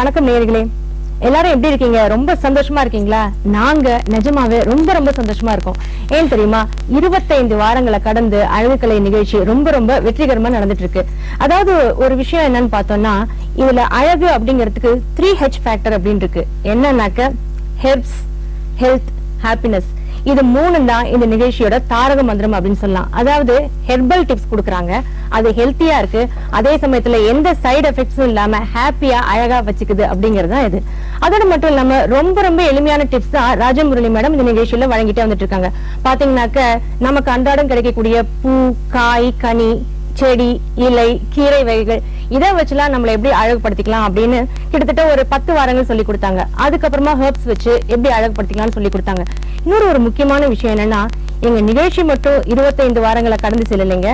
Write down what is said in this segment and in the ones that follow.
வணக்கம் நேர்களே எல்லாரும் எப்படி இருக்கீங்க? ரொம்ப சந்தோஷமா இருக்கீங்களா? நாங்க நிஜமாவே ரொம்ப ரொம்ப சந்தோஷமா இருக்கோம். ஏன் தெரியுமா? இருபத்தைந்து வாரங்களை கடந்து அழகுக்கலை நிகழ்ச்சி ரொம்ப ரொம்ப வெற்றிகரமா நடந்துட்டு இருக்கு அதாவது ஒரு விஷயம் என்னன்னு பார்த்தோம்னா இதுல அழகு அப்படிங்கிறதுக்கு த்ரீ ஹெச் ஃபேக்டர் அப்படின்னு இருக்கு என்னன்னாக்க ஹெல்ப்ஸ் ஹெல்த் ஹாப்பினஸ் இது மூணு தான் இந்த நிகழ்ச்சியோட தாரக மந்திரம் அப்படின்னு சொல்லலாம். அதாவது ஹெர்பல் டிப்ஸ் கொடுக்குறாங்க. அது ஹெல்த்தியா இருக்கு. அதே சமயத்துல எந்த சைடு எஃபெக்ட்ஸும் இல்லாம ஹாப்பியா அழகா வச்சுக்குது அப்படிங்கிறது தான் இது. அதோட மட்டும் இல்லாம ரொம்ப ரொம்ப எளிமையான டிப்ஸ் தான் ராஜமுரளி மேடம் இந்த நிகழ்ச்சியில வழங்கிட்டே வந்துட்டு இருக்காங்க. பாத்தீங்கன்னாக்க நமக்கு அன்றாடம் கிடைக்கக்கூடிய பூ காய் கனி செடி இலை கீரை வகைகள் இதை வச்சுலாம் நம்மளை எப்படி அழகுபடுத்திக்கலாம் அப்படின்னு கிட்டத்தட்ட ஒரு பத்து வாரங்கள் சொல்லி கொடுத்தாங்க. அதுக்கப்புறமா ஹெர்ப்ஸ் வச்சு எப்படி அழகுபடுத்திக்கலாம்னு சொல்லி கொடுத்தாங்க. இன்னொரு ஒரு முக்கியமான விஷயம் என்னன்னா எங்க நிகழ்ச்சி மட்டும் இருபத்தைந்து வாரங்களை கடந்து செல்லலைங்க.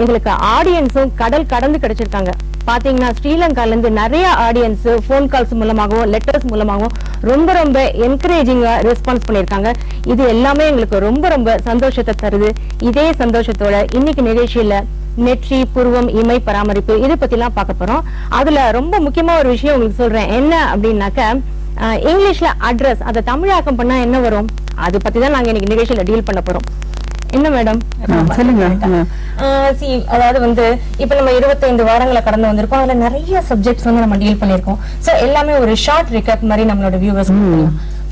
எங்களுக்கு ஆடியன்ஸும் கடல் கடந்து கிடைச்சிருக்காங்க. பாத்தீங்கன்னா ஸ்ரீலங்கால இருந்து நிறைய ஆடியன்ஸ் ஃபோன் கால்ஸ் மூலமாகவும் லெட்டர்ஸ் மூலமாகவும் ரொம்ப ரொம்ப என்கரேஜிங்கா ரெஸ்பான்ஸ் பண்ணியிருக்காங்க. இது எல்லாமே எங்களுக்கு ரொம்ப ரொம்ப சந்தோஷத்தை தருது. இதே சந்தோஷத்தோட இன்னைக்கு நிகழ்ச்சியில நெற்றி புருவம் இமை பராமரிப்பு இதை பத்தி எல்லாம் பார்க்க போறோம். அதுல ரொம்ப முக்கியமா ஒரு விஷயம் உங்களுக்கு சொல்றேன். என்ன அப்படின்னாக்க இங்கிலீஷ்ல அட்ரஸ் அதை தமிழாக்கம் பண்ணா என்ன வரும்? அது பத்தி தான் நாங்க இன்னைக்கு நிகழ்ச்சியில டீல் பண்ண போறோம். என்ன மேடம் சொல்லுங்க. சி அதாவது வந்து இப்ப நம்ம 25 வாரங்களை கடந்து வந்திருக்கோம். அதுல நிறைய சப்ஜெக்ட்ஸ் வந்து நம்ம டீல் பண்ணிருக்கோம் சோ எல்லாமே ஒரு ஷார்ட் ரிகப் மாதிரி நம்மளோட வியூவர்ஸ்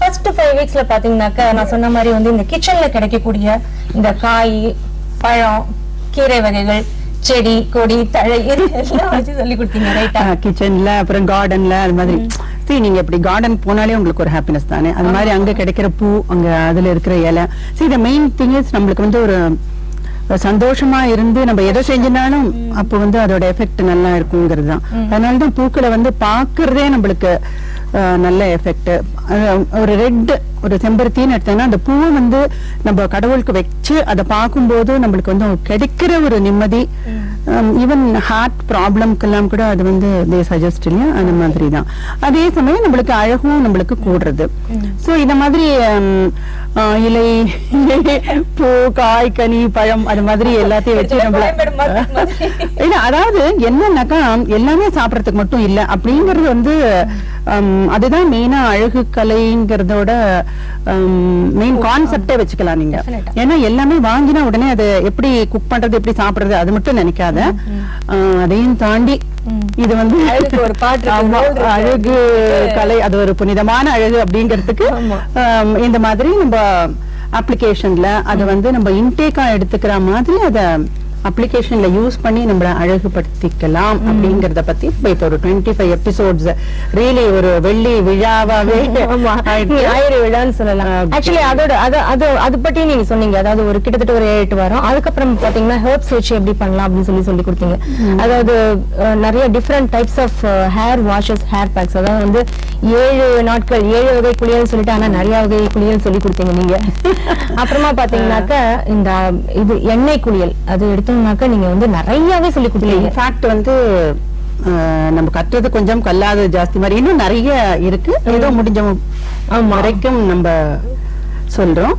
ஃபர்ஸ்ட் ஃபைவ் வீக்ஸ்ல பாத்தீங்கன்னாக்க நான் சொன்ன மாதிரி வந்து இந்த கிச்சன்ல கிடைக்கக்கூடிய இந்த காய் பழம் கீரை வகைகள் செடி கொடி தழை எல்லாம் வச்சு சொல்லி கொடுத்தீங்க ரைட்டா கிச்சன்ல அப்புறம் கார்டன்ல அது மாதிரி. சரி நீங்க இப்படி கார்டன் போனாலே உங்களுக்கு ஒரு ஹாப்பினஸ் தானே? அது மாதிரி அங்க கிடைக்கிற பூ அங்க அதுல இருக்கிற இலை. சரி மெயின் திங் இஸ் நம்மளுக்கு வந்து ஒரு சந்தோஷமா இருந்து நம்ம எதை செஞ்சினாலும் அப்போ வந்து அதோட எஃபெக்ட் நல்லா இருக்குங்கிறது தான். அதனால தான் பூக்களை வந்து பாக்குறதே நம்மளுக்கு நல்ல எஃபெக்ட் ஒரு ரெட் ஒரு செம்பருத்தின்னு எடுத்தோம்னா அந்த பூவை வந்து நம்ம கடவுளுக்கு வச்சு அதை பார்க்கும்போது நம்மளுக்கு வந்து கிடைக்கிற ஒரு நிம்மதி. ஈவன் ஹார்ட் ப்ராப்ளம்க்கெல்லாம் கூட அது வந்து தே சஜஸ்ட் இல்லையா? அந்த மாதிரி தான் அதே சமயம் நம்மளுக்கு அழகும் நம்மளுக்கு கூடுறது. சோ இந்த மாதிரி இலை பூ காய் கனி பழம் அது மாதிரி எல்லாத்தையும் வச்சு நம்மள இல்ல அதாவது என்னன்னாக்கா எல்லாமே சாப்பிடறதுக்கு மட்டும் இல்ல. அப்படிங்கறது வந்து அதுதான் மெயினா அழகு கலைங்கிறதோட மெயின் கான்செப்டே வச்சுக்கலாம் நீங்க. ஏன்னா எல்லாமே வாங்கினா உடனே அது எப்படி குக் பண்றது எப்படி சாப்பிடுறது அது மட்டும் நினைக்காத. அதையும் தாண்டி இது வந்து ஒரு பாட்டு. அழகு கலை அது ஒரு புனிதமான அழகு அப்படிங்கிறதுக்கு இந்த மாதிரி நம்ம அப்ளிகேஷன்ல அதை வந்து நம்ம இன்டேக்கா எடுத்துக்கிற மாதிரி அத அப்ளிகேஷன்ல யூஸ் பண்ணி நம்மள அழகுபடுத்திக்கலாம் அப்படிங்கறத பத்தி இப்ப இப்ப ஒரு டுவெண்ட்டி ஃபைவ் எபிசோட்ஸ் ரியலி ஒரு வெள்ளி விழாவாவே. ஞாயிறு விழான்னு சொல்லலாம். ஆக்சுவலி அதோட அது அது அது பத்தி நீங்க சொன்னீங்க. அதாவது ஒரு கிட்டத்தட்ட ஒரு ஏழு எட்டு வாரம். அதுக்கப்புறம் பாத்தீங்கன்னா ஹெர்ப்ஸ் வச்சு எப்படி பண்ணலாம் அப்படின்னு சொல்லி சொல்லி கொடுத்தீங்க. அதாவது நிறைய different types of hair washes hair packs அதாவது வந்து ஏழு நாட்கள் ஏழு வகை குளியல்னு சொல்லிட்டு ஆனா நிறைய வகை குளியல் சொல்லி கொடுத்தீங்க நீங்க. அப்புறமா பாத்தீங்கன்னாக்க இந்த இது எண்ணெய் குளியல். அது எடுத்தோம்னாக்க நீங்க வந்து நிறையவே சொல்லி கொடுத்தீங்க. இன்ஃபேக்ட் வந்து நம்ம கட்டுறது கொஞ்சம் கல்லாது ஜாஸ்தி மாதிரி. இன்னும் நிறைய இருக்கு. ஏதோ முடிஞ்ச வரைக்கும் நம்ம சொல்றோம்.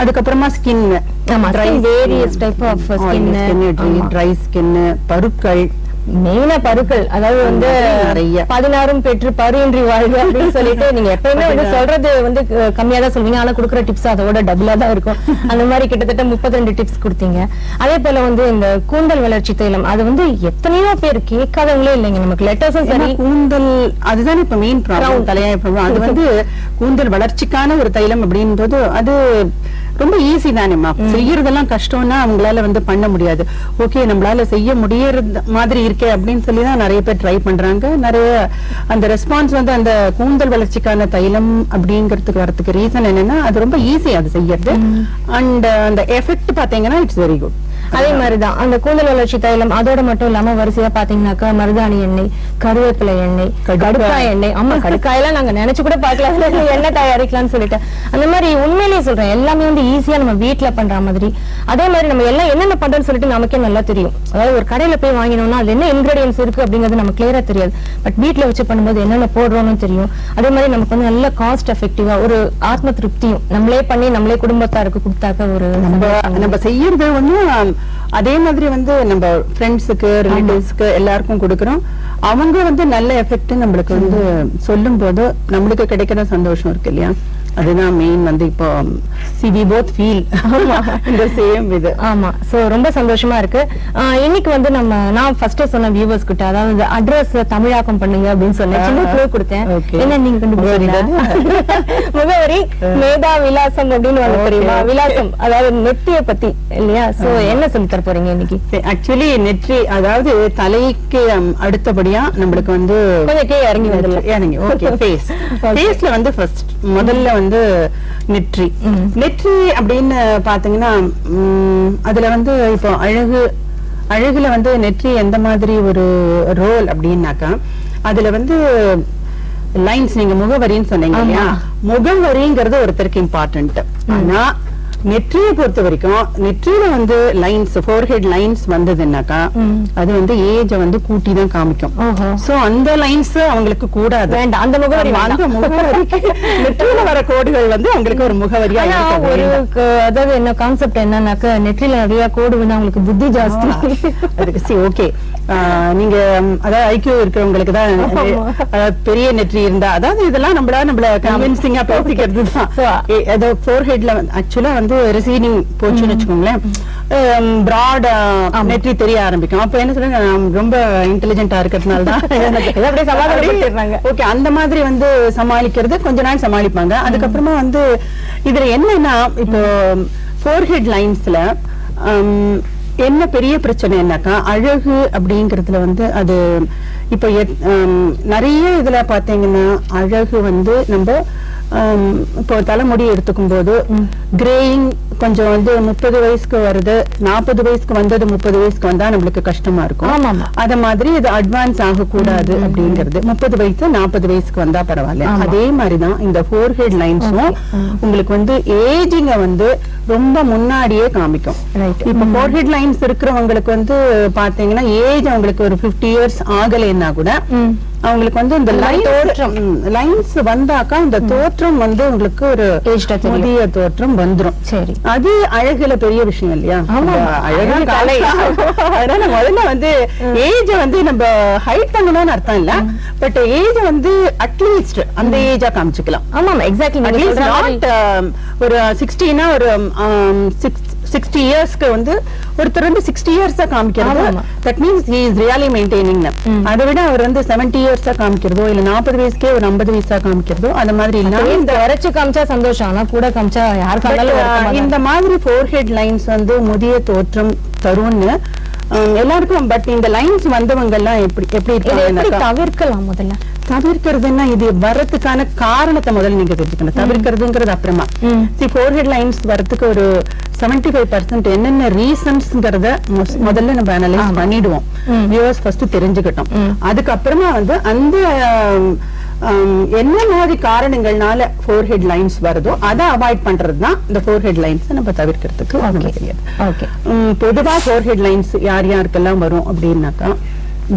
அதுக்கப்புறமா ஸ்கின் type of skin. ஆமா. ட்ரை ஸ்கின் பருக்கள். மெயினா பருக்கள் அதாவது வந்து. பதினாறும் பெற்று பருயின்றி வாழ்க அப்படின்னு சொல்லிட்டு நீங்க எப்பயுமே வந்து சொல்றது வந்து கம்மியா தான் சொல்லுவீங்க. ஆனா கொடுக்குற டிப்ஸ் அதோட டபுளா தான் இருக்கும். அந்த மாதிரி கிட்டத்தட்ட 32 டிப்ஸ் கொடுத்தீங்க. அதே போல வந்து இந்த கூந்தல் வளர்ச்சி தைலம் அது வந்து எத்தனையோ பேர் கேட்காதவங்களே இல்லைங்க. நமக்கு லெட்டர்ஸும் சரி. கூந்தல் அதுதான் இப்ப மெயின் ப்ராப்ளம். தலையாய ப்ராப்ளம் அது வந்து கூந்தல் வளர்ச்சிக்கான ஒரு தைலம் அப்படின்றது அது ரொம்ப ஈஸி தானேம்மா. செய்யறதெல்லாம் கஷ்டம்னா அவங்களால வந்து பண்ண முடியாது. ஓகே நம்மளால செய்ய முடியறது மாதிரி இருக்கே அப்படின்னு சொல்லி தான் நிறைய பேர் ட்ரை பண்றாங்க. நிறைய அந்த ரெஸ்பான்ஸ் வந்து அந்த கூந்தல் வளர்ச்சிக்கான தைலம் அப்படிங்கிறதுக்கு வரதுக்கு ரீசன் என்னன்னா அது ரொம்ப ஈஸி அது செய்யறது. அண்ட் அந்த எஃபெக்ட் பாத்தீங்கன்னா இட்ஸ் வெரி குட் அதே மாதிரிதான். அந்த கூந்தல் வளர்ச்சி தைலம் அதோட மட்டும் இல்லாம வரிசையா பாத்தீங்கன்னாக்கா மருதாணி எண்ணெய் கருவேப்பிலை எண்ணெய் கடுக்காய் எண்ணெய். ஆமா கடுக்காயெல்லாம் நாங்க நினைச்சு கூட இருந்து எண்ணெய் தயாரிக்கலாம்னு சொல்லிட்டு. அந்த மாதிரி உண்மையிலேயே சொல்றேன் எல்லாமே வந்து ஈஸியா நம்ம வீட்ல பண்ற மாதிரி. அதே மாதிரி நம்ம எல்லாம் என்னென்ன பண்றோம்னு சொல்லிட்டு நமக்கே நல்லா தெரியும். அதாவது ஒரு கடையில போய் வாங்கினோம்னா அது என்ன இன்கிரீடியன்ஸ் இருக்கு அப்படிங்கிறது நமக்கு கிளியரா தெரியாது. பட் வீட்ல வச்சு பண்ணும்போது என்னென்ன போடுறோம்னு தெரியும். அதே மாதிரி நமக்கு வந்து நல்ல காஸ்ட் எஃபெக்டிவா ஒரு ஆத்ம திருப்தியும் நம்மளே பண்ணி நம்மளே குடும்பத்தாருக்கு கொடுத்தாக்க ஒரு நம்ம நம்ம செய்யறது ஒண்ணும் அதே மாதிரி வந்து நம்ம ஃப்ரெண்ட்ஸுக்கு ரிலேட்டிவ்ஸ்க்கு எல்லாருக்கும் கொடுக்குறோம். அவங்க வந்து நல்ல எஃபெக்ட் நம்மளுக்கு வந்து சொல்லும் போது நம்மளுக்கு கிடைக்கிற சந்தோஷம் இருக்கு இல்லையா? அதுதான் மெயின் வந்து இப்போ சி வி போத் ஃபீல் இந்த சேம் இது. ஆமா. சோ ரொம்ப சந்தோஷமா இருக்கு. இன்னைக்கு வந்து நம்ம நான் ஃபர்ஸ்ட் சொன்ன வியூவர்ஸ் கிட்ட அதாவது அட்ரஸ் தமிழாக்கம் பண்ணுங்க அப்படின்னு சொன்னேன். சின்ன க்ளூ கொடுத்தேன். என்ன நீங்க கண்டுபிடிச்சீங்களா முகவரி மேதா விலாசம் அப்படின்னு வந்து தெரியுமா. விலாசம் அதாவது நெத்திய பத்தி இல்லையா? சோ என்ன சொல்லி தர போறீங்க இன்னைக்கு? ஆக்சுவலி நெற்றி அதாவது தலைக்கு அடுத்தபடியா நம்மளுக்கு வந்து கொஞ்சம் கீழே இறங்கி வந்துடலாம். இறங்கி ஓகே ஃபேஸ். ஃபேஸ்ல வந்து ஃபர்ஸ்ட் முதல்ல வந்து நெற்றி ம். நெற்றி அப்படின்னு பாத்தீங்கன்னா அதுல வந்து இப்போ அழகு அழகுல வந்து நெற்றி எந்த மாதிரி ஒரு ரோல் அப்படின்னாக்கா அதுல வந்து லைன்ஸ் நீங்க முகவரின்னு சொன்னீங்க. இல்லையா முகவரிங்கிறது ஒருத்தருக்கு இம்பார்ட்டன்ட் ஆனா நெற்றியை பொறுத்த வரைக்கும் நெற்றியில வந்து லைன்ஸ் ஃபோர்ஹெட் லைன்ஸ் வந்ததுன்னாக்கா. அது வந்து ஏஜ வந்து கூட்டி தான் காமிக்கும் சோ அந்த லைன்ஸ் அவங்களுக்கு கூடாது. வேண்டாம் அந்த முகவரி அந்த முகவரிக்கு நெற்றியில வர கோடுகள் வந்து அவங்களுக்கு ஒரு முகவரியா ஒரு அதாவது என்ன கான்செப்ட் என்னன்னாக்க நெற்றில நிறைய கோடு வந்து அவங்களுக்கு புத்தி ஜாஸ்தி. அதுக்கு சி ஓகே நீங்க அதாவது ஐக்கியம் இருக்கிறவங்களுக்கு தான் பெரிய நெற்றி இருந்தா அதாவது இதெல்லாம் நம்மள நம்மள கன்வின்சிங்கா பேசிக்கிறது தான் So, ஏ- அது ஃபோர் ஹெட்ல ஆக்சுவலா வந்து ரிசீடிங் போச்சுன்னு வச்சுக்கோங்களேன். பிராட் நெற்றி தெரிய ஆரம்பிக்கும். அப்ப என்ன சொல்லுங்க ரொம்ப இன்டெலிஜென்ட்டா இருக்கிறதுனால தான். ஓகே அந்த மாதிரி வந்து சமாளிக்கிறது கொஞ்ச நாள் சமாளிப்பாங்க. அதுக்கப்புறமா வந்து இதுல என்னன்னா இப்போ ஃபோர் ஹெட் லைன்ஸ்ல என்ன பெரிய பிரச்சனை என்னக்கா? அழகு அப்படிங்கறதுல வந்து அது இப்போ நிறைய இதுல பாத்தீங்கன்னா அழகு வந்து நம்ம இப்போ தலைமுடி எடுத்துக்கும் போது கிரேயிங் கொஞ்சம் வந்து முப்பது வயசுக்கு வருது நாற்பது வயசுக்கு வந்தது முப்பது வயசுக்கு வந்தா நம்மளுக்கு கஷ்டமா இருக்கும். அத மாதிரி இது அட்வான்ஸ் ஆகக்கூடாது அப்படிங்கிறது முப்பது வயசு நாற்பது வயசுக்கு வந்தா பரவாயில்ல. அதே மாதிரிதான் இந்த ஃபோர் ஹெட் லைன்ஸும் உங்களுக்கு வந்து ஏஜிங்க வந்து ரொம்ப முன்னாடியே காமிக்கும். இப்ப ஃபோர் ஹெட் லைன்ஸ் இருக்கிறவங்களுக்கு வந்து பாத்தீங்கன்னா ஏஜ் அவங்களுக்கு ஒரு 50 இயர்ஸ் ஆகலைன்னா கூட. அவங்களுக்கு வந்து இந்த. லைன்ஸ் வந்தாக்கா இந்த தோற்றம் வந்து உங்களுக்கு ஒரு. புதிய தோற்றம் வந்துரும் சரி அது அழகுல பெரிய விஷயம் இல்லையா? ஆமா. அந்த அழகா அழகு கலை. அதனால முதல்ல வந்து ஏஜ வந்து நம்ம ஹைட் பண்ணணும்னு அர்த்தம் இல்ல. பட் ஏஜ வந்து அட்லீஸ்ட் அந்த ஏஜா காமிச்சுக்கலாம். ஆமா எக்ஸாக்ட்லி நாட் ஒரு சிக்ஸ்டினா ஒரு சிக்ஸ்டி இயர்ஸ்க்கு வந்து ஒருத்தர் வந்து சிக்ஸ்டி இயர்ஸா காமிக்கிறது. That means he is really maintaining அதை விட அவர் வந்து செவன்டி இயர்ஸா காமிக்கிறதோ இல்ல நாற்பது வயசுக்கே ஒரு ஐம்பது வயசா காமிக்கிறதோ அந்த மாதிரி இல்லாம இந்த வரைச்சு காமிச்சா சந்தோஷம் ஆனா கூட காமிச்சா யாருக்கு uh, இந்த மாதிரி ஃபோர் ஹெட் லைன்ஸ் வந்து முதிய தோற்றம் தரும்னு um, எல்லாருக்கும் பட் இந்த லைன்ஸ் வந்தவங்க எல்லாம் எப்படி எப்படி இருக்காங்க தவிர்க்கலாம் முதல்ல? தவிர்க்கிறதுன்னா இது வர்றதுக்கான காரணத்தை முதல்ல நீங்க தெரிஞ்சுக்கணும். தவிர்க்கிறதுங்கிறது அப்புறமா. சி ஃபோர் ஹெட் லைன்ஸ் வரதுக்கு ஒரு 75% ஃபைவ் பர்சன்ட் என்னென்ன ரீசன்ஸ்ங்கிறத முதல்ல நம்ம அனலைஸ் பண்ணிடுவோம். வியூவர்ஸ் ஃபர்ஸ்ட் தெரிஞ்சுக்கிட்டோம். அதுக்கப்புறமா வந்து அந்த என்ன மாதிரி காரணங்கள்னால ஃபோர் ஹெட் லைன்ஸ் வருதோ அதை அவாய்ட் பண்றது தான் இந்த ஃபோர் ஹெட் லைன்ஸ் நம்ம தவிர்க்கிறதுக்கு ஓகே பொதுவா ஃபோர் ஹெட் லைன்ஸ் யார் யாருக்கெல்லாம் வரும் அப்படின்னாக்கா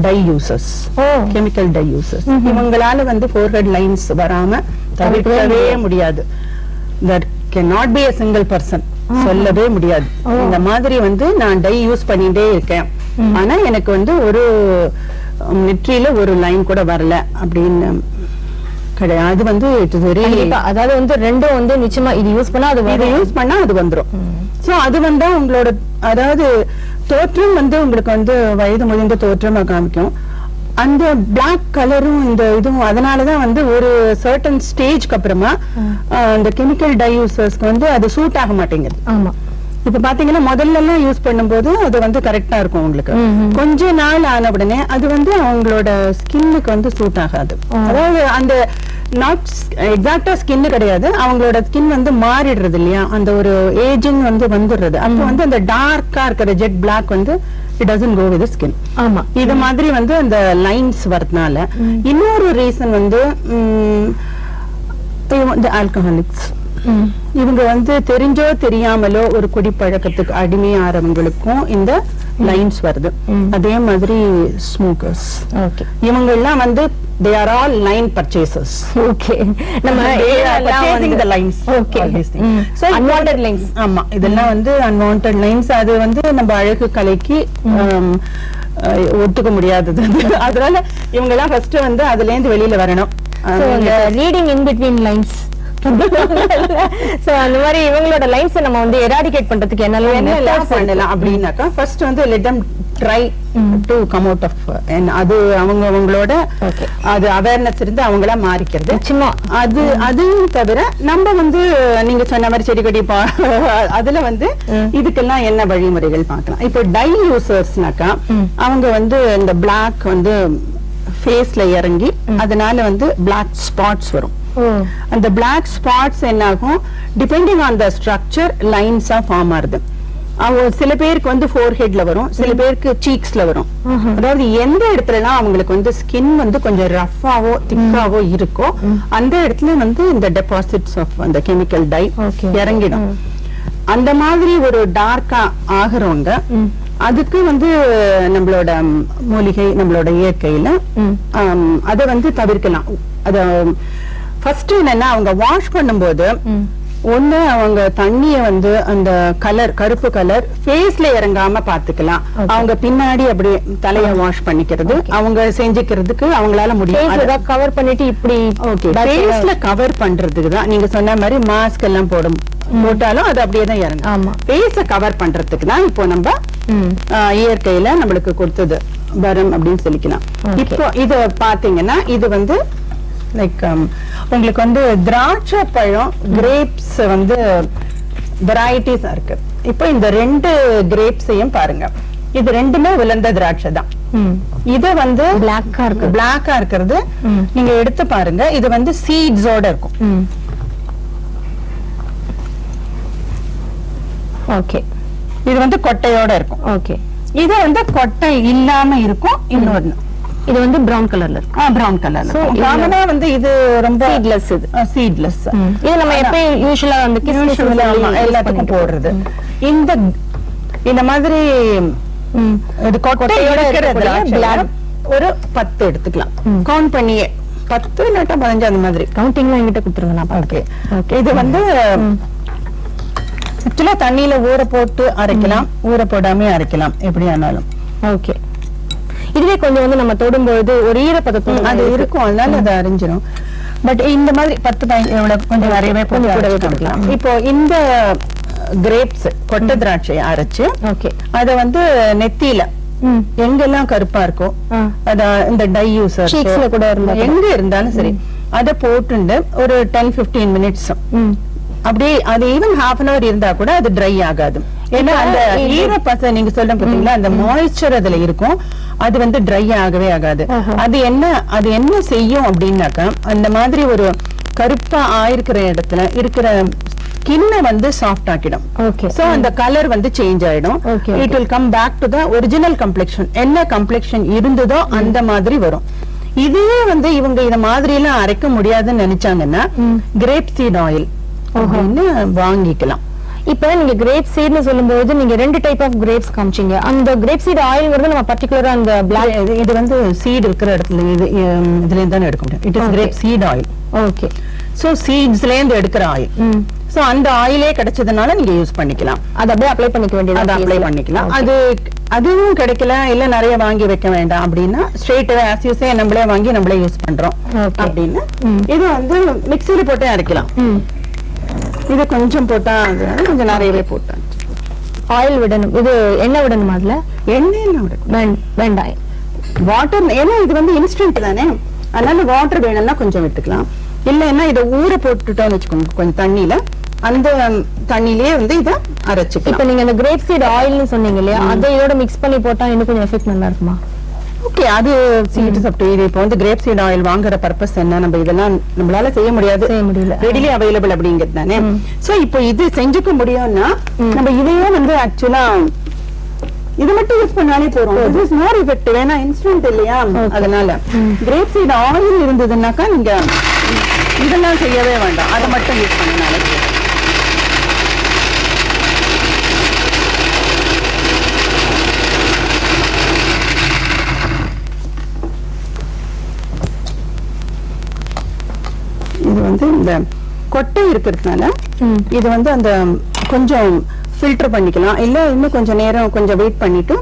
dye users oh. Chemical dye users இவங்களால வந்து ஃபோர் ஹெட் லைன்ஸ் வராம தவிர்க்கவே முடியாது. That can not be a single person சொல்லவே முடியாது. இந்த மாதிரி வந்து நான் டை யூஸ் பண்ணிட்டே இருக்கேன். ஆனா எனக்கு வந்து ஒரு நெற்றியில ஒரு லைன் கூட வரல அப்படின்னு கிடையாது. அது வந்து இட்ஸ் வெரி அதாவது வந்து ரெண்டும் வந்து நிச்சயமா இது யூஸ் பண்ணா அது இதை யூஸ் பண்ணா அது வந்துரும். சோ அது வந்தா உங்களோட அதாவது தோற்றம் வந்து உங்களுக்கு வந்து வயது முதிர்ந்த தோற்றமா காமிக்கும். அந்த பிளாக் கலரும் இந்த இதுவும் அதனாலதான் வந்து ஒரு சர்டன் ஸ்டேஜ்க்கு அப்புறமா அஹ், இந்த கெமிக்கல் டை யூசர்ஸ்க்கு வந்து அது சூட் ஆக மாட்டேங்குது. ஆமா. இப்ப பாத்தீங்கன்னா முதல்ல எல்லாம் யூஸ் பண்ணும்போது அது வந்து கரெக்டா இருக்கும் உங்களுக்கு. கொஞ்ச நாள் ஆன உடனே அது வந்து அவங்களோட ஸ்கின்னுக்கு வந்து சூட் ஆகாது. அதாவது அந்த நாட் எக்ஸாக்டா ஸ்கின் கிடையாது. அவங்களோட ஸ்கின் வந்து மாறிடுறது இல்லையா? அந்த ஒரு ஏஜிங் வந்து வந்துடுறது. அப்போ வந்து அந்த டார்க்கா இருக்கிற ஜெட் பிளாக் வந்து it doesn't go with skin ஆமா. இது மாதிரி வந்து அந்த லைன்ஸ் வரதுனால இன்னொரு ரீசன் வந்து வந்து ஆல்கஹாலிக்ஸ். இவங்க வந்து தெரிஞ்சோ தெரியாமலோ ஒரு குடிப்பழக்கத்துக்கு அடிமையாறவங்களுக்கும் இந்த லைன்ஸ் வருது. அதே மாதிரி ஸ்மோக்கர்ஸ். ஓகே. இவங்க எல்லாம் வந்து they are all line purchases okay. நம்ம these things. ம். So, இப்போ- Unwanted lines. ஆமா. இதெல்லாம் வந்து அன்வான்ட் லைன்ஸ் அது வந்து நம்ம அழகு கலைக்கு ஒத்துக்க முடியாதது. அதனால இவங்க எல்லாம் ஃபர்ஸ்ட் வந்து அதுல இருந்து வெளியில வரணும். Reading in between lines so அந்த மாதிரி இவங்களோட லைன்ஸ் நம்ம வந்து எராடிகேட் பண்றதுக்கு என்னெல்லாம் என்னெல்லாம்? பண்ணலாம் அப்படின்னாக்கா ஃபர்ஸ்ட் வந்து let them try to come out of அது அவங்க அவங்களோட. அது அவேர்னஸ் இருந்து அவங்களா மாறிக்கிறது. நிச்சயமா. அது அதுவும் தவிர நம்ம வந்து நீங்க சொன்ன மாதிரி செடி கொடி பா அதுல வந்து இதுக்கெல்லாம் என்ன வழிமுறைகள் பார்க்கலாம். இப்போ டை யூசர்ஸ்னாக்கா அவங்க வந்து இந்த பிளாக் வந்து ஃபேஸ்ல இறங்கி அதனால வந்து பிளாக் ஸ்பாட்ஸ் வரும். அந்த பிளாக் ஸ்பாட்ஸ் என்ன ஆகும் டிபெண்டிங் ஆன் த ஸ்ட்ரக்சர் லைன்ஸா ஃபார்ம் ஆகுது. அவங்க சில பேருக்கு வந்து ஃபோர் ஹெட்ல வரும் சில பேருக்கு சீக்ஸ்ல வரும். அதாவது எந்த இடத்துலலாம் அவங்களுக்கு வந்து ஸ்கின் வந்து கொஞ்சம் ரஃப்பாவோ திக்காவோ இருக்கோ அந்த இடத்துல வந்து இந்த டெபாசிட்ஸ் ஆஃப் அந்த கெமிக்கல் டை. இறங்கிடும். அந்த மாதிரி ஒரு டார்க்கா ஆகுறவங்க அதுக்கு வந்து நம்மளோட மூலிகை நம்மளோட இயற்கையில அதை வந்து தவிர்க்கலாம். அத ஃபர்ஸ்ட் என்னன்னா அவங்க வாஷ் பண்ணும்போது ஒண்ணு அவங்க தண்ணிய வந்து அந்த கலர் கருப்பு கலர் ஃபேஸ்ல இறங்காம பாத்துக்கலாம் அவங்க பின்னாடி அப்படி தலைய வாஷ் பண்ணிக்கிறது. அவங்க செஞ்சுக்கிறதுக்கு அவங்களால முடியும். கவர் பண்ணிட்டு இப்படி ஓகே ஃபேஸ்ல கவர் பண்றதுக்கு தான். நீங்க சொன்ன மாதிரி மாஸ்க் எல்லாம் போடும். போட்டாலும் அது அப்படியே தான் இறங்கும். ஆமா. ஃபேஸ கவர் பண்றதுக்கு தான் இப்போ நம்ம இயற்கையில நம்மளுக்கு கொடுத்தது வரம் அப்படின்னு சொல்லிக்கலாம். இப்போ இது பாத்தீங்கன்னா இது வந்து லைக் உங்களுக்கு வந்து திராட்சை பழம் கிரேப்ஸ் வந்து வெரைட்டிஸா இருக்கு. இப்போ இந்த ரெண்டு கிரேப்ஸையும் பாருங்க. இது ரெண்டுமே விளந்த திராட்சை தான். இது வந்து Black-ஆ இருக்கு. பிளாக்கா இருக்கிறது. நீங்க எடுத்து பாருங்க. இது வந்து சீட்ஸோட இருக்கும். ஓகே. இது வந்து கொட்டையோட இருக்கும். ஓகே. இது வந்து கொட்டை இல்லாம இருக்கும். இன்னொன்னு. இது வந்து பிரவுன் கலர்ல இருக்கு. பிரவுன் கலர் So, இது- காமனா வந்து இது ரொம்ப Seedless இது. சீட்லெஸ் இது நம்ம எப்பயும் யூஷுவலா வந்து கிஸ்மிஸ் எல்லாத்துக்கும் போடுறது. இந்த இந்த மாதிரி இது கொட்டையோட கொட்டையோட இருக்கிற இருக்கக்கூடிய திராட்சையில black. ஒரு பத்து எடுத்துக்கலாம். கவுண்ட் பண்ணியே. பத்து இல்லாட்டா பதினஞ்சு அந்த மாதிரி. கவுண்டிங்லாம் என்கிட்ட கொடுத்துருங்க நான் ஓகே இது வந்து ஆக்சுவலா தண்ணியில ஊற போட்டு அரைக்கலாம். ஊற போடாம அரைக்கலாம். எப்படி ஆனாலும். ஓகே இதுவே கொஞ்சம் வந்து நம்ம தொடும்பொழுது ஒரு ஈரப்பதத்தோட அது இருக்கும். அதனால அது அரைஞ்சிரும் பட் இந்த மாதிரி பத்து பதினஞ்சு கொஞ்சம் நிறையவே போட்டு கூடவே அரைச்சுக்கலாம். இப்போ இந்த கிரேப்ஸ் கொட்டை திராட்சையை அரைச்சு ஓகே. அத வந்து நெத்தியில எங்கெல்லாம் கருப்பா இருக்கோ ஆ. அத இந்த டை யூசர் கூட இருந்தா. எங்க இருந்தாலும் சரி அத போட்டுண்டு ஒரு டென் 15 மினிட்ஸ் அப்படியே அது ஈவன் ஹாஃப் அன் அவர் இருந்தா கூட அது ட்ரை ஆகாது. ஏன்னா அந்த ஈரப்பசை நீங்க சொல்ல பாத்தீங்களா அந்த மாய்ஸ்சர் அதுல இருக்கும். அது வந்து ட்ரை ஆகவே ஆகாது. அது என்ன அது என்ன செய்யும் அப்படின்னாக்கா அந்த மாதிரி ஒரு கருப்பா ஆயிருக்கிற இடத்துல இருக்கிற ஸ்கின்ன வந்து சாஃப்ட் ஆக்கிடும். ஓகே சோ அந்த கலர் வந்து சேஞ்ச் ஆயிடும். It will come back to the original complexion என்ன கம்ப்ளெக்ஷன் இருந்ததோ அந்த மாதிரி வரும். இதே வந்து இவங்க இத மாதிரி எல்லாம் அரைக்க முடியாதுன்னு நினைச்சாங்கன்னா கிரேப் சீட் ஆயில் வாங்கிக்கலாம். இப்ப நீங்க கிரேப் சீட்னு சொல்லும்போது நீங்க ரெண்டு டைப் ஆஃப் கிரேப்ஸ் காமிச்சீங்க. அந்த கிரேப் சீட் ஆயில்ங்கிறது நம்ம பர்டிகுலரா அந்த பிளாக் இது இது வந்து சீட் இருக்கிற இடத்துல இது இதுல இருந்து தானே எடுக்க முடியும். It is. Grape seed oil okay so சீட்ஸ்ல இருந்து எடுக்கிற ஆயில் சோ அந்த ஆயிலே கிடைச்சதுனால நீங்க யூஸ் பண்ணிக்கலாம். அது அப்படியே அப்ளை பண்ணிக்க வேண்டியது அதை அப்ளை பண்ணிக்கலாம். அது அதுவும் கிடைக்கல இல்ல நிறைய வாங்கி வைக்க வேண்டாம் அப்படின்னா ஸ்ட்ரெயிட் ஆஸ் யூஸே நம்மளே வாங்கி நம்மளே யூஸ் பண்றோம். அப்படின்னு. இது வந்து மிக்ஸில போட்டே அரைக்கலாம். இது கொஞ்சம் போட்டா அது கொஞ்சம் நிறையவே போட்டேன் ஆயில் விடணும். இது எண்ணெய் விடணும் அதுல? எண்ணெயில் விட வேண்- வேண்டாம். வாட்டர் ஏன்னா இது வந்து இன்ஸ்டன்ட் தானே? அதனால வாட்டர் வேணும்னா கொஞ்சம் விட்டுக்கலாம் இல்லைன்னா இதை ஊற போட்டுட்டோம்னு வச்சுக்கோங்க கொஞ்சம் தண்ணியில. அந்த தண்ணியிலேயே வந்து இதை அரைச்சுக்கலாம். இப்ப நீங்க அந்த கிரேப் சீட் ஆயில்னு சொன்னீங்க இல்லையா? அதை இதோட மிக்ஸ் பண்ணி போட்டா இன்னும் கொஞ்சம் எஃபெக்ட் நல்லா இருக்குமா? ஓகே அது அப்படி இது. இப்போ வந்து கிரேப் சீட் ஆயில் வாங்குற பர்பஸ் என்ன? நம்ம இதெல்லாம் நம்மளால செய்ய முடியாது. செய்ய முடியல. ரெடிலி அவைலபிள் அப்படிங்கிறது தானே? சோ இப்போ இது செஞ்சுக்க முடியும்னா நம்ம இதையே வந்து ஆக்சுவலா இது மட்டும் யூஸ் பண்ணாலே போறோம் இது இஸ் மோர் எஃபெக்டிவ் ஏன்னா இன்ஸ்டன்ட் இல்லையா? அதனால. கிரேப் சீட் ஆயில் இருந்ததுன்னாக்கா நீங்க இதெல்லாம் செய்யவே வேண்டாம். அதை மட்டும் யூஸ் பண்ணினாலே வந்து இந்த கொட்டை இருக்கிறதுனால. இது வந்து அந்த கொஞ்சம் ஃபில்டர் பண்ணிக்கலாம். இல்ல இன்னும் கொஞ்சம் நேரம் கொஞ்சம் வெயிட் பண்ணிட்டு.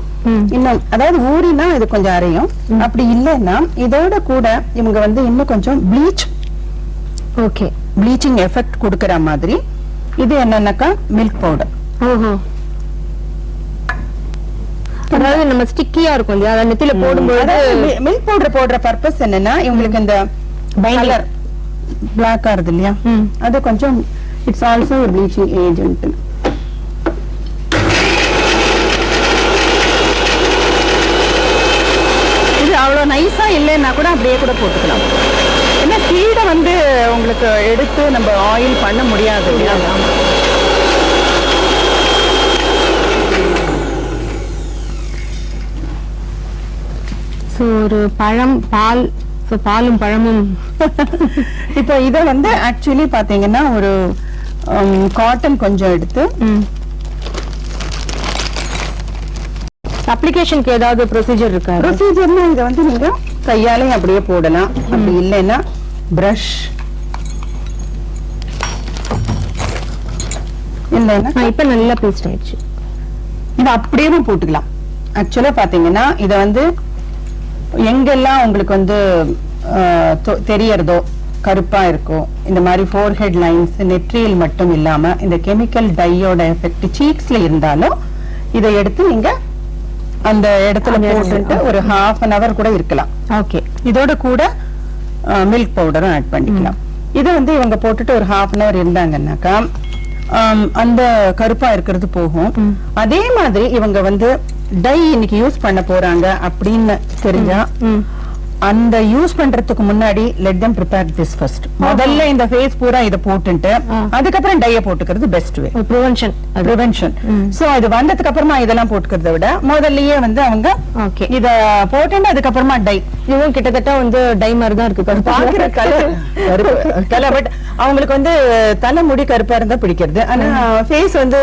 இன்னும் அதாவது ஊறினா இது கொஞ்சம் அரையும். அப்படி இல்லைன்னா இதோட கூட இவங்க வந்து இன்னும் கொஞ்சம் ப்ளீச் ஓகே. ப்ளீச்சிங் எஃபெக்ட் கொடுக்கற மாதிரி இது என்னன்னாக்கா? மில்க் பவுடர் ஓஹோ. அதாவது நம்ம ஸ்டிக்கியா இருக்கும் இல்லையா? அதை நெத்தில போடும்போது மில்க் பவுடர் போடுற பர்பஸ் என்னன்னா இவங்களுக்கு இந்த கலர் பிளாக் ஆகுது இல்லையா ம். அது கொஞ்சம் இட்ஸ் ஆல்சோ ப்ளீச்சிங் ஏஜென்ட் இது அவ்வளவு நைஸா இல்லைன்னா கூட அப்படியே கூட போட்டுக்கலாம் ஏன்னா கீழே வந்து உங்களுக்கு எடுத்து நம்ம ஆயில் பண்ண முடியாது இல்லையா ஸோ ஒரு பழம் பால் ஸோ பாலும் பழமும் இப்போ இத வந்து ஆக்சுவலி பாத்தீங்கன்னா ஒரு காட்டன் கொஞ்சம் எடுத்து அப்ளிகேஷனுக்கு ஏதாவது ப்ரொசீஜர் இருக்கா? ப்ரொசீஜர்னா இத வந்து நீங்க கையாலே அப்படியே போடலாம். அப்படி இல்லைன்னா பிரஷ் இல்லைன்னா இப்ப நல்லா பேஸ்ட் ஆயிடுச்சு. இது அப்படியே போட்டுக்கலாம். ஆக்சுவலா பாத்தீங்கன்னா இத வந்து எங்கெல்லாம் உங்களுக்கு வந்து தெரியறதோ கருப்பா இருக்கோ இந்த மாதிரி ஃபோர் ஹெட் லைன்ஸ் நெற்றியில் மட்டும் இல்லாம இந்த கெமிக்கல் டையோட எஃபெக்ட் சீக்ஸ்ல இருந்தாலும் இதை எடுத்து நீங்க அந்த இடத்துல போட்டுட்டு ஒரு ஹாஃப் அன் அவர் கூட இருக்கலாம். ஓகே இதோட கூட மில்க் பவுடரும் ஆட் பண்ணிக்கலாம். இதை வந்து இவங்க போட்டுட்டு ஒரு ஹாஃப் அன் அவர் இருந்தாங்கன்னாக்கா அந்த கருப்பா இருக்கிறது போகும். அதே மாதிரி இவங்க வந்து டை இன்னைக்கு யூஸ் பண்ண போறாங்க அப்படின்னு தெரிஞ்சா அந்த யூஸ் பண்றதுக்கு முன்னாடி let them prepare this first முதல்ல இந்த ஃபேஸ் பூரா இத போட்டுட்டு. அதுக்கப்புறம் டைய போட்டுக்கிறது best way prevention prevention so அது வந்ததுக்கு அப்புறமா இதெல்லாம் போட்டுக்கிறத விட முதல்லயே வந்து அவங்க ஓகே. இத போட்டுட்டு அதுக்கப்புறமா டை இதுவும் கிட்டத்தட்ட வந்து டை மாதிரி தான் இருக்கு பாக்குற கலர் கலர் பட் அவங்களுக்கு வந்து தலை முடி கருப்பா இருந்தா பிடிக்கிறது. ஆனா ஃபேஸ் வந்து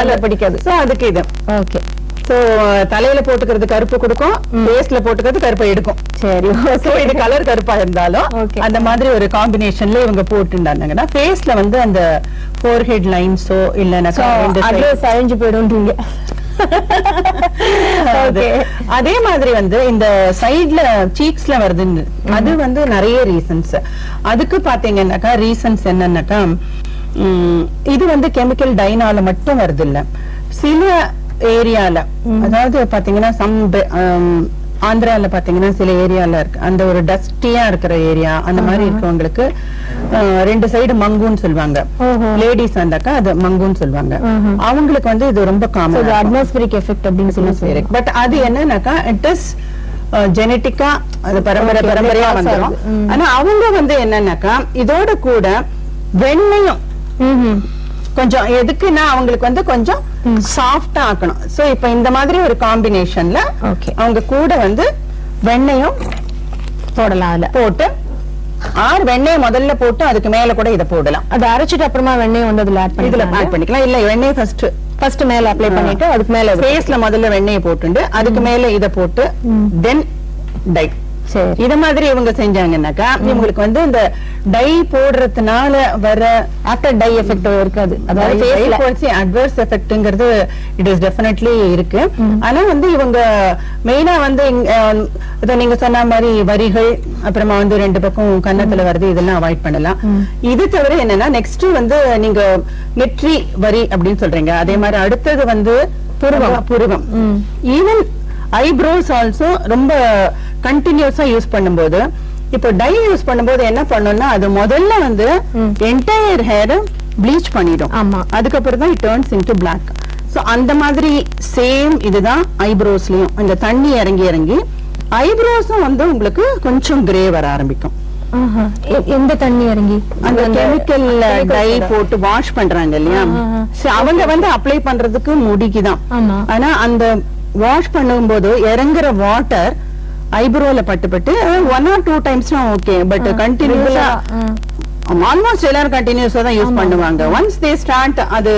கலர் பிடிக்காது. சோ அதுக்கு இது. ஓகே. சோ தலையில போட்டுக்கிறது கருப்பு கொடுக்கும் ஃபேஸ்ல போட்டுக்கிறது கருப்பை எடுக்கும். சரி சோ இது கலர் கருப்பா இருந்தாலும். அந்த மாதிரி ஒரு காம்பினேஷன்ல இவங்க போட்டுட்டாங்கன்னா ஃபேஸ்ல வந்து அந்த ஃபோர் ஹெட் லைன்ஸோ அதுல சரிஞ்சு போயிடும்ன்றீங்க. அது. மாதிரி வந்து இந்த சைடுல சீக்ஸ்ல வருது அது வந்து நிறைய ரீசன்ஸ் அதுக்கு பாத்தீங்கன்னாக்கா ரீசன்ஸ் என்னன்னாக்கா இது வந்து கெமிக்கல் டைனால மட்டும் வருது இல்ல சில ஏரியால. அதாவது பாத்தீங்கன்னா சம் ஆந்திரால பாத்தீங்கன்னா சில ஏரியால இருக்கு. அந்த ஒரு டஸ்டியா இருக்கிற ஏரியா அந்த மாதிரி இருக்கவங்களுக்கு ரெண்டு சைடு மங்குன்னு சொல்லுவாங்க. லேடிஸ் வந்தாக்கா அது மங்குன்னு சொல்லுவாங்க. அவங்களுக்கு வந்து இது ரொம்ப காமன் அட்மாஸ்பிரிக் எஃபெக்ட் அப்படின்னு சொல்லி பட் அது என்னன்னாக்கா இட் இஸ் ஜெனட்டிக்கா அது பரம்பரை பரம்பரையா pass வந்துரும். ஆகுது. ம். ஆனா அவங்க வந்து என்னன்னாக்கா இதோட கூட வெண்ணையும் கொஞ்சம் எதுக்குன்னா அவங்களுக்கு வந்து கொஞ்சம் சாஃப்டா ஆக்கணும். சோ இப்ப இந்த மாதிரி ஒரு காம்பினேஷன்ல. அவங்க கூட வந்து வெண்ணையும் போடலாம் போட்டு ஆர் வெண்ணெயை முதல்ல போட்டு அதுக்கு மேல கூட இத போடலாம். அது அரைச்சிட்டு அப்புறமா வெண்ணெய் வந்து அதுல ஆட் இதுல பண்ணிக்கலாம் ஆட் பண்ணிக்கலாம். இல்ல வெண்ணெய் ஃபர்ஸ்ட் ஃபர்ஸ்ட் மேல அப்ளை பண்ணிட்டு அதுக்கு மேல. ஃபேஸ்ல முதல்ல வெண்ணெயை போட்டுண்டு அதுக்கு மேல இத போட்டு தென் டை இத மாதிரி இவங்க செஞ்சாங்கன்னாக்கா இவங்களுக்கு வந்து இந்த டை போடுறதுனால வர ஆஃப்டர் டை எஃபெக்ட் இருக்காது. அதாவது அட்வர்ஸ் எஃபெக்ட்ங்கிறது இட் இஸ் டெஃபினெட்லி இருக்கு. ஆனா வந்து இவங்க மெயினா வந்து நீங்க சொன்ன மாதிரி வரிகள் அப்புறமா வந்து ரெண்டு பக்கம் கன்னத்துல வருது இதெல்லாம் அவாய்ட் பண்ணலாம். இது தவிர என்னன்னா நெக்ஸ்ட் வந்து நீங்க நெற்றி வரி அப்படின்னு சொல்றீங்க. அதே மாதிரி அடுத்தது வந்து புருவம் புருவம் ஈவன் ஐப்ரோஸ் ஆல்சோ ரொம்ப கண்டினியூஸா யூஸ் பண்ணும்போது இப்போ டை யூஸ் பண்ணும்போது என்ன பண்ணணும்னா அது முதல்ல வந்து என்டையர் ஹேர் ப்ளீச் பண்ணிடும். ஆமா. அதுக்கப்புறம் தான் it turns into black so அந்த மாதிரி சேம் இதுதான் ஐப்ரோஸ்லயும் இந்த தண்ணி இறங்கி இறங்கி ஐப்ரோஸும் வந்து உங்களுக்கு கொஞ்சம் கிரே வர ஆரம்பிக்கும். எந்த தண்ணி இறங்கி? அந்த கெமிக்கல் டை போட்டு வாஷ் பண்றாங்க இல்லையா? அவங்க வந்து அப்ளை பண்றதுக்கு முடிக்குதான். ஆனா அந்த வாஷ் பண்ணும்போது இறங்குற வாட்டர் ஐப்ரோல பட்டு பட்டு ஒன் ஆர் டூ டைம்ஸ்னா ஓகே பட் கண்டினியூஸா. ஆல்மோஸ்ட் எல்லாரும் கண்டினியூஸா தான் யூஸ் பண்ணுவாங்க. ஒன்ஸ் தே ஸ்டார்ட் அது.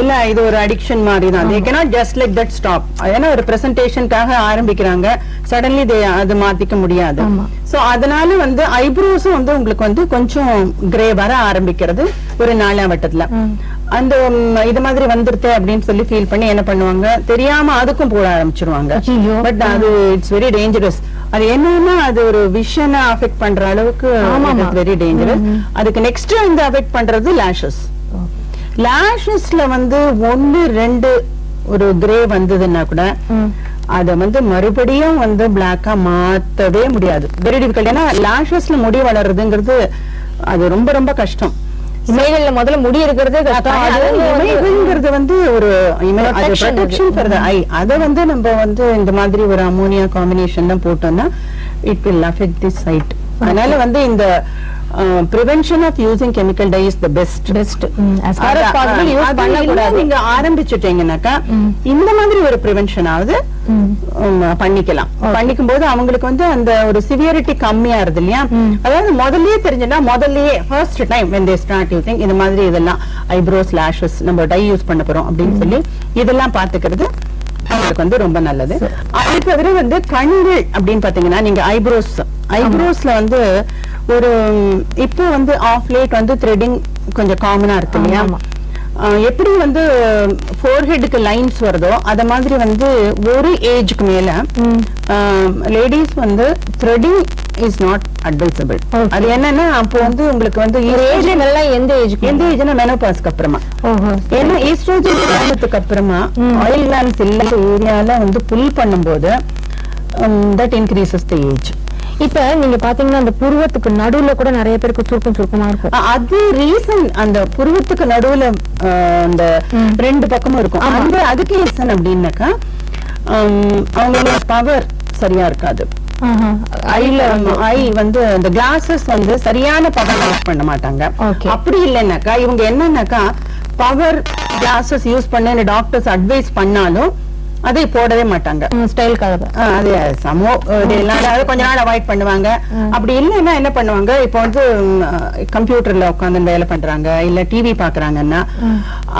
இல்ல இது ஒரு அடிக்ஷன் மாதிரி தான் தே cannot just like that stop. ஏன்னா ஒரு பிரசன்டேஷனுக்காக ஆரம்பிக்கிறாங்க. சடன்லி தே அது மாத்திக்க முடியாது. சோ அதனால வந்து ஐப்ரோஸும் வந்து உங்களுக்கு வந்து கொஞ்சம் கிரே வர ஆரம்பிக்கிறது ஒரு நாலாம் வட்டத்துல. அந்த இது மாதிரி வந்துருது அப்படின்னு சொல்லி ஃபீல் பண்ணி என்ன பண்ணுவாங்க? தெரியாம அதுக்கும் போட ஆரம்பிச்சிருவாங்க. பட் அது இட்ஸ் வெரி டேஞ்சரஸ் அது என்னன்னா அது ஒரு விஷனை அஃபெக்ட் பண்ற அளவுக்கு. வெரி டேஞ்சரஸ் அதுக்கு நெக்ஸ்ட் இந்த அஃபெக்ட் பண்றது லேஷஸ் லேஷஸ்ல வந்து ஒன்னு ரெண்டு ஒரு கிரே வந்ததுன்னா கூட. அத வந்து மறுபடியும் வந்து பிளாக்கா மாத்தவே முடியாது. வெரி டிஃபிகல்ட் ஏன்னா லேஷஸ்ல முடி வளருதுங்கிறது அது ரொம்ப ரொம்ப கஷ்டம். இமைகள்ல முதல்ல முடி இருக்கிறது இமைகள்ங்கிறது வந்து ஒரு இமை- அது வந்து நம்ம வந்து இந்த மாதிரி ஒரு அமோனியா காம்பினேஷன் தான் போட்டோம்னா it will affect the sight அதனால வந்து இந்த prevention of using chemical dye is the best best நீங்க ஆரம்பிச்சுட்டீங்கன்னாக்கா. இந்த மாதிரி ஒரு ப்ரிவென்ஷன் ஆகுது. பண்ணிக்கலாம். பண்ணிக்கும் போது அவங்களுக்கு வந்து அந்த ஒரு சிவியரிட்டி கம்மியா இருது இல்லையா. அதாவது முதல்லயே தெரிஞ்சுன்னா முதல்லயே first time when they start using இந்த மாதிரி இதெல்லாம் ஐப்ரோஸ் லாஷஸ் நம்ம டை யூஸ் பண்ண போறோம் அப்படின்னு சொல்லி இதெல்லாம் பாத்துக்கிறது அவங்களுக்கு வந்து ரொம்ப நல்லது. அது தவிர வந்து கண்கள் அப்படின்னு பாத்தீங்கன்னா நீங்க ஐப்ரோஸ் ஐப்ரோஸ்ல வந்து ஒரு இப்போ வந்து ஆஃப் லேட் வந்து த்ரெட்டிங் கொஞ்சம் காமனா இருக்கு இல்லையா? எப்படி வந்து ஃபோர்ஹெட்டுக்கு லைன்ஸ் வருதோ அத மாதிரி வந்து ஒரு ஏஜ்க்கு மேல. லேடிஸ் வந்து த்ரெடிங் இஸ் நாட் அட்வைசபிள். அது என்னன்னா அப்போ வந்து உங்களுக்கு வந்து ஏஜ் நல்லா எந்த ஏஜ்க்கு எந்த ஏஜ்னா மெனோபாஸ்க்கு அப்புறமா ஏன்னா ஈஸ்ட்ரோஜன் காரணத்துக்கு அப்புறமா. ஆயில் கிளான்ஸ் இல்லாத ஏரியால வந்து புல் பண்ணும்போது தட் இன்க்ரீசஸ் த ஏஜ் இப்ப நீங்க பாத்தீங்கன்னா அந்த புருவத்துக்கு நடுவுல கூட நிறைய பேருக்கு சுருக்கம் சுருக்கமா இருக்கும் அது ரீசன் அந்த புருவத்துக்கு நடுவுல அந்த. ரெண்டு பக்கமும் இருக்கும். அந்த அதுக்கு ரீசன் அப்படின்னாக்கா அவங்களோட பவர் சரியா இருக்காது. ஐல ஐ வந்து அந்த கிளாஸஸ் வந்து சரியான பவர் யூஸ் பண்ண மாட்டாங்க. அப்படி இல்லைன்னாக்கா இவங்க என்னன்னாக்கா பவர் கிளாஸஸ் யூஸ் பண்ண டாக்டர்ஸ் அட்வைஸ் பண்ணாலும் அதை போடவே மாட்டாங்க. ஸ்டைலுக்காக அது சமோ இது எல்லாம் அதை கொஞ்ச நாள் அவாய்ட் பண்ணுவாங்க. அப்படி இல்லைன்னா என்ன பண்ணுவாங்க இப்போ வந்து கம்ப்யூட்டர்ல உட்காந்து வேலை பண்றாங்க இல்ல டிவி பாக்குறாங்கன்னா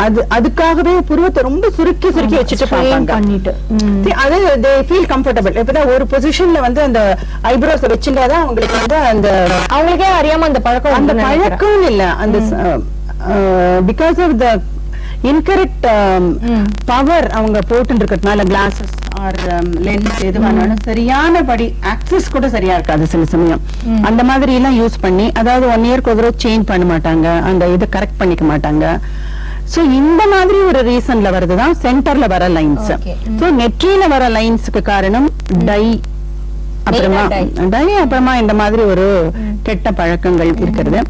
அது அதுக்காகவே புருவத்தை ரொம்ப சுருக்கி சுருக்கி வச்சுட்டு பண்ணிட்டு அது தே ஃபீல் கம்ஃபர்டபுள் இப்பதான் ஒரு பொசிஷன்ல வந்து அந்த ஐப்ரோஸ் வச்சுட்டாதான் அவங்களுக்கு வந்து அந்த அவங்களுக்கே அறியாம அந்த பழக்கம் அந்த. பழக்கம் இல்ல அந்த because of the incorrect hmm. Power அவங்க போட்டு இருக்கிறதுனால கிளாஸஸ் ஆர் லென்ஸ் எதுவானாலும் சரியானபடி ஆக்சஸ் கூட சரியா இருக்காது சில சமயம். அந்த மாதிரி எல்லாம் யூஸ் பண்ணி அதாவது ஒன் இயர்க்கு ஒரு சேஞ்ச் பண்ண மாட்டாங்க. அந்த இதை கரெக்ட் பண்ணிக்க மாட்டாங்க. சோ இந்த மாதிரி ஒரு ரீசன்ல வருதுதான் சென்டர்ல வர லைன்ஸ். சோ நெற்றியில வர லைன்ஸ்க்கு காரணம் டை அப்புறமா. டை அப்புறமா இந்த மாதிரி ஒரு கெட்ட பழக்கங்கள் இருக்கிறது.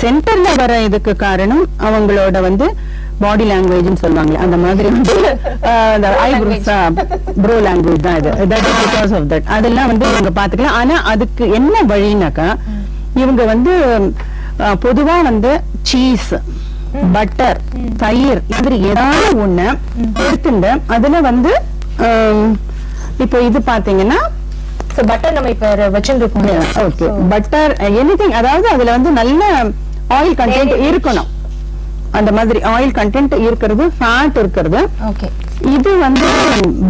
சென்டர்ல வர இதுக்கு காரணம் அவங்களோட வந்து பாடி லாங்குவேஜ்னு சொல்லுவாங்க அந்த மாதிரி வந்து ஐப்ரோஸ் ப்ரோ லாங்குவேஜ் தான் இது. That is because of that அதெல்லாம் வந்து இவங்க பாத்துக்கலாம். ஆனா அதுக்கு என்ன வழினாக்கா இவங்க வந்து பொதுவா வந்து சீஸ் பட்டர் தயிர் இப்படி ஏதாவது ஒண்ணு எடுத்துட்டு அதுல வந்து இப்போ இது பாத்தீங்கன்னா butter நம்ம இப்ப வச்சிருக்கோம் ஓகே பட்டர் எனிதிங் அதாவது அதுல வந்து நல்ல ஆயில் கண்டென்ட் இருக்கணும். அந்த மாதிரி ஆயில் கண்டென்ட் இருக்கிறது ஃபேட் இருக்கிறது. இது வந்து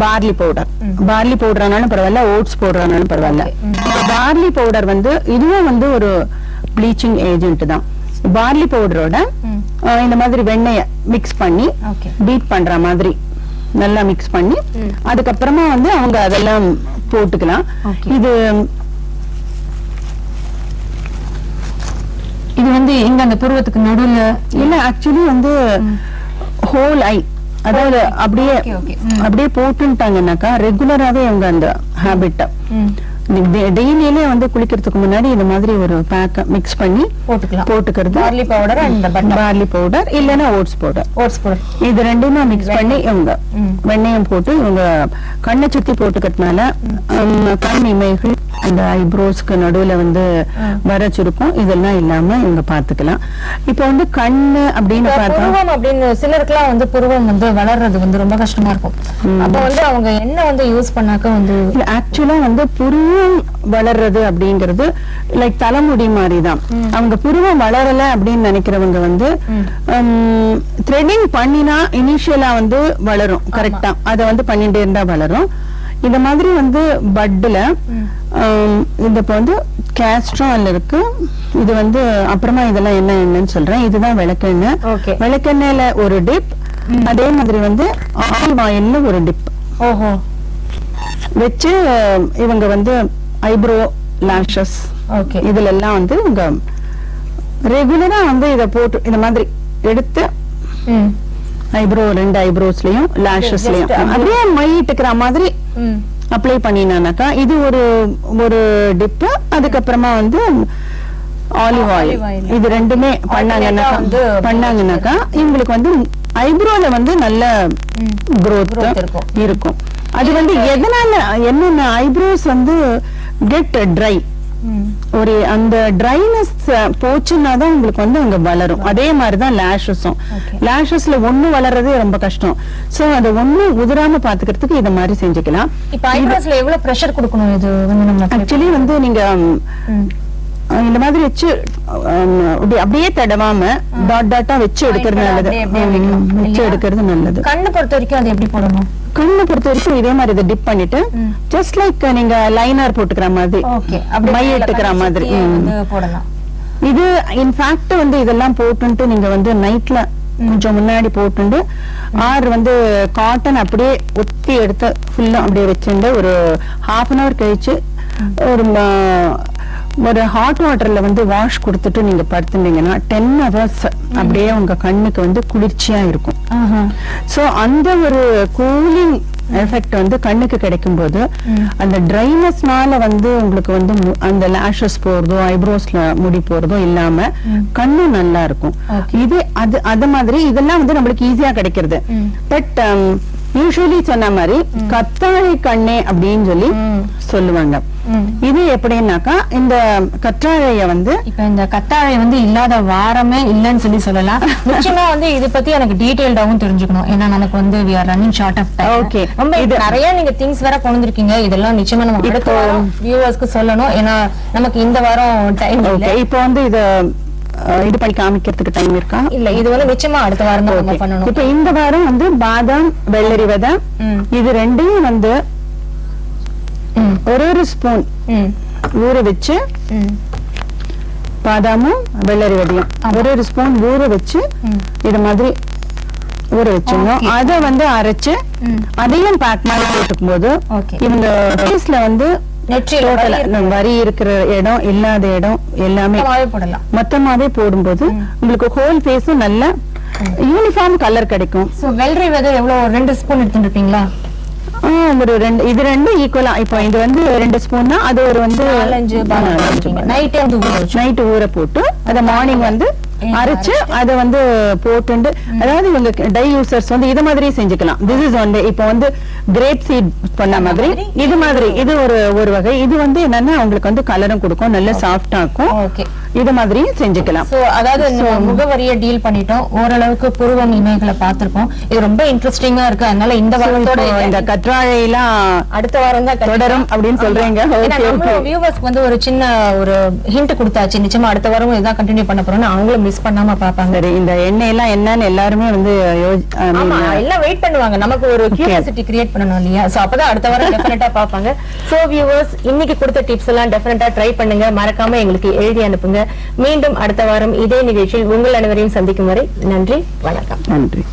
பார்லி பவுடர் பார்லி பவுடர்னாலும் பரவாயில்ல ஓட்ஸ் பவுடர்னாலும் பரவாயில்ல. பார்லி பவுடர் வந்து இதுவும் வந்து ஒரு ப்ளீச்சிங் ஏஜென்ட் தான். பார்லி பவுடரோட. இந்த மாதிரி வெண்ணெய மிக்ஸ் பண்ணி பீட் பண்ற மாதிரி நல்லா மிக்ஸ் பண்ணி. அதுக்கப்புறமா வந்து அவங்க அதெல்லாம் போட்டுக்கலாம். இது இது வந்து எங்க அந்த புருவத்துக்கு நடுவுல இல்ல ஆக்சுவலி வந்து ஹோல் ஐ அதாவது அப்படியே. அப்படியே போட்டுட்டாங்கன்னாக்கா ரெகுலராவே அவங்க அந்த ஹேபிட்ட டெய்லியிலே வந்து குளிக்கிறதுக்கு முன்னாடி இந்த மாதிரி ஒரு பேக்க மிக்ஸ் பண்ணி போட்டுக்கலாம். போட்டுக்கிறது. Barley powder and barley powder இல்லைன்னா ஓட்ஸ் பவுடர் ஓட்ஸ் பவுடர் இது ரெண்டுமே மிக்ஸ் பண்ணி இவங்க. வெண்ணெயம் போட்டு இவங்க கண்ணை சுத்தி போட்டுக்கிறதுனால கண் இமைகள் அந்த ஐப்ரோஸ்க்கு நடுவுல வந்து வர சுருக்கம் இதெல்லாம் இல்லாம இவங்க பாத்துக்கலாம் இப்போ வந்து கண்ணு அப்படின்னு பார்த்தா புருவம் அப்படின்னு சிலருக்குலாம் வந்து புருவம் வந்து வளர்றது வந்து ரொம்ப கஷ்டமா இருக்கும். அப்ப வந்து அவங்க என்ன வந்து யூஸ் பண்ணாக்க வந்து ஆக்சுவலா வந்து புருவ புருவம் வளர்றது அப்படிங்கிறது லைக் தலைமுடி மாதிரி தான் அவங்க புருவம் வளரல அப்படின்னு நினைக்கிறவங்க வந்து த்ரெடிங் பண்ணினா இனிஷியலா வந்து வளரும் கரெக்டா அதை வந்து பண்ணிட்டே இருந்தா வளரும். இந்த மாதிரி வந்து பட்ல இந்த இப்போ வந்து கேஸ்ட்ரால் இருக்கு. இது வந்து அப்புறமா இதெல்லாம் என்ன என்னன்னு சொல்றேன். இதுதான் விளக்கெண்ணெய். விளக்கெண்ணெயில ஒரு டிப் அதே மாதிரி வந்து ஆலிவ் ஆயில்ல ஒரு டிப் ஓஹோ. வச்சு இவங்க வந்து ஐப்ரோ லாஷஸ் ஓகே. இதுல எல்லாம் வந்து இவங்க ரெகுலரா வந்து இத போட்டு இந்த மாதிரி எடுத்து ம். ஐப்ரோ ரெண்டு ஐப்ரோஸ்லயும் லாஷஸ்லயும். அப்படியே- அப்படியே மைட்டுக்கிற மாதிரி ம். அப்ளை பண்ணினானாக்கா இது ஒரு ஒரு டிப்பு அதுக்கப்புறமா வந்து ஆலிவ் ஆயில். இது ரெண்டுமே பண்ணாங்கன்னாக்கா வந்து பண்ணாங்கன்னாக்கா இவங்களுக்கு வந்து ஐப்ரோல வந்து நல்ல ம். Growth இருக்கும். அது வந்து எதனால என்னென்ன ஐப்ரோஸ் வந்து கெட் ட்ரை ஒரு அந்த ட்ரைனஸ் போச்சுன்னா தான் உங்களுக்கு வந்து அங்க வளரும். அதே மாதிரி தான் லேஷஸும். லேஷஸ்ல ஒண்ணு வளர்றதே ரொம்ப கஷ்டம். சோ அதை ஒண்ணு உதிராம பாத்துக்கிறதுக்கு இத மாதிரி செஞ்சுக்கலாம். இப்ப ஐப்ரோஸ்ல எவ்வளவு பிரஷர் கொடுக்கணும் இது வந்து நம்ம ஆக்சுவலி வந்து நீங்க இந்த மாதிரி வச்சு அப்படியே தடவாம டாட் டாட்டா வச்சு எடுக்கிறது நல்லது. வச்சு? எடுக்கிறது நல்லது. கண்ணு பொறுத்த வரைக்கும் அது எப்படி போடணும்? கண்ணை பொறுத்த வரைக்கும் இதே மாதிரி இதை டிப் பண்ணிட்டு. ஜஸ்ட் லைக் நீங்க லைனர் போட்டுக்கிற மாதிரி. மை எடுத்துக்கிற மாதிரி. போடலாம். இது இன்ஃபேக்ட் வந்து இதெல்லாம் போட்டுட்டு நீங்க வந்து நைட்ல கொஞ்சம் முன்னாடி போட்டுண்டு ஆர் வந்து காட்டன் அப்படியே ஒத்தி எடுத்து ஃபுல்லா அப்படியே வச்சுட்டு ஒரு ஹாஃப் அன் ஹவர் கழிச்சு ஒரு ஒரு ஹாட் வாட்டர்ல வந்து வாஷ் கொடுத்துட்டு நீங்க படுத்துட்டீங்கன்னா டென் ஹவர்ஸ் அப்படியே உங்க கண்ணுக்கு வந்து குளிர்ச்சியா இருக்கும். சோ அந்த ஒரு கூலிங் எஃபெக்ட் வந்து கண்ணுக்கு கிடைக்கும் போது அந்த ட்ரைனஸ்னால வந்து உங்களுக்கு வந்து அந்த லேஷஸ் போறதோ ஐப்ரோஸ்ல முடி போறதோ இல்லாம கண்ணு நல்லா இருக்கும். இது அது அது மாதிரி இதெல்லாம் வந்து நம்மளுக்கு ஈஸியா கிடைக்கிறது. பட் யூஸ்வலி சொன்ன மாதிரி கத்தாழை கண்ணே அப்படின்னு சொல்லி. சொல்லுவாங்க. இது எப்படின்னாக்கா இந்த கற்றாழைய வந்து இப்ப இந்த கத்தாழை வந்து இல்லாத வாரமே இல்லைன்னு சொல்லி சொல்லலாம். நிச்சயமா வந்து இது பத்தி எனக்கு டீடைல்டாவும் தெரிஞ்சுக்கணும். ஏன்னா நமக்கு வந்து we are running short of time. Okay. ரொம்ப இது நிறைய நீங்க திங்ஸ் வேற கொண்டு வந்திருக்கீங்க இதெல்லாம் நிச்சயமா நம்ம அடுத்த இப்போ- வாரம் வியூவர்ஸ்க்கு சொல்லணும். ஏன்னா நமக்கு இந்த வாரம் டைம் இல்ல. ஓகே இப்போ வந்து இத இது பண்ணி காமிக்கிறதுக்கு டைம் இருக்கா இல்ல இது வந்து நிச்சயமா அடுத்த வாரம் தான். பண்ணணும் இப்ப இந்த வாரம் வந்து பாதாம் வெள்ளரி விதை. இது ரெண்டையும் வந்து. ஒரு ஒரு ஸ்பூன். ஊற வச்சு. பாதாமும் வெள்ளரி விதையும் ஒரு ஒரு ஸ்பூன் ஊற வச்சு. இது மாதிரி ஊற வச்சிடணும். அத வந்து அரைச்சு. அதையும் பேக் மாதிரி போட்டுக்கும் போது. இவங்க வந்து நெற்றியில. வரி இருக்கிற இடம் இல்லாத இடம் எல்லாமே மொத்தமாவே போடலாம். மொத்தமாவே போடும்போது உங்களுக்கு ஹோல் ஃபேஸும் நல்ல யூனிஃபார்ம் கலர் கிடைக்கும். சோ வெள்ளரி விதை எவ்வளவு? ஒரு ரெண்டு ஸ்பூன் ஆ, ஒரு ரெண்டு இது ரெண்டும் ஈக்குவலா இப்போ இது வந்து ரெண்டு ஸ்பூன் தான் அது ஒரு வந்து நைட்டே நைட் ஊற போட்டு அத மார்னிங் வந்து அரைச்சு அத வந்து போட்டுண்டு அதாவது இவங்க டை யூசர்ஸ் வந்து இது மாதிரி செஞ்சுக்கலாம். திஸ் இஸ் ஒன் இப்போ வந்து கிரேப் சீட் பண்ண மாதிரி இது மாதிரி இது ஒரு ஒரு வகை. இது வந்து என்னன்னா உங்களுக்கு வந்து கலரும் கொடுக்கும் நல்ல சாஃப்டா இருக்கும். ஓகே இது மாதிரியும் செஞ்சுக்கலாம். அதாவது முகவரிய டீல் பண்ணிட்டோம். ஓரளவுக்கு புருவம் இமைகளை பார்த்திருக்கோம் இது ரொம்ப இன்ட்ரெஸ்டிங்கா இருக்கு. அதனால இந்த வாரத்தோட இந்த கற்றாழையெல்லாம் அடுத்த வாரம் தான் தொடரும் அப்படின்னு சொல்றீங்க. வியூவர்ஸ்க்கு வந்து ஒரு சின்ன ஒரு ஹிண்ட் கொடுத்தாச்சு. நிச்சயமா அடுத்த வாரம் இதான் கண்டினியூ பண்ண போறோம்னு அவங்களும் மிஸ் பண்ணாம பாப்பாங்க சரி இந்த எண்ணெய் எல்லாம் என்னன்னு எல்லாருமே வந்து எல்லாம் வெயிட் பண்ணுவாங்க. நமக்கு ஒரு கியூரியாசிட்டி கிரியேட் பண்ணணும் இல்லையா? சோ அப்பதான் அடுத்த வாரம் டெஃபினட்டா பாப்பாங்க சோ வியூவர்ஸ் இன்னைக்கு கொடுத்த டிப்ஸ் எல்லாம் டெஃபினட்டா ட்ரை பண்ணுங்க. மறக்காம எங்களுக்கு எழுதி அனுப்புங்க. மீண்டும் அடுத்த வாரம் இதே நிகழ்ச்சியில் உங்கள் அனைவரையும் சந்திக்கும் வரை நன்றி வணக்கம். நன்றி.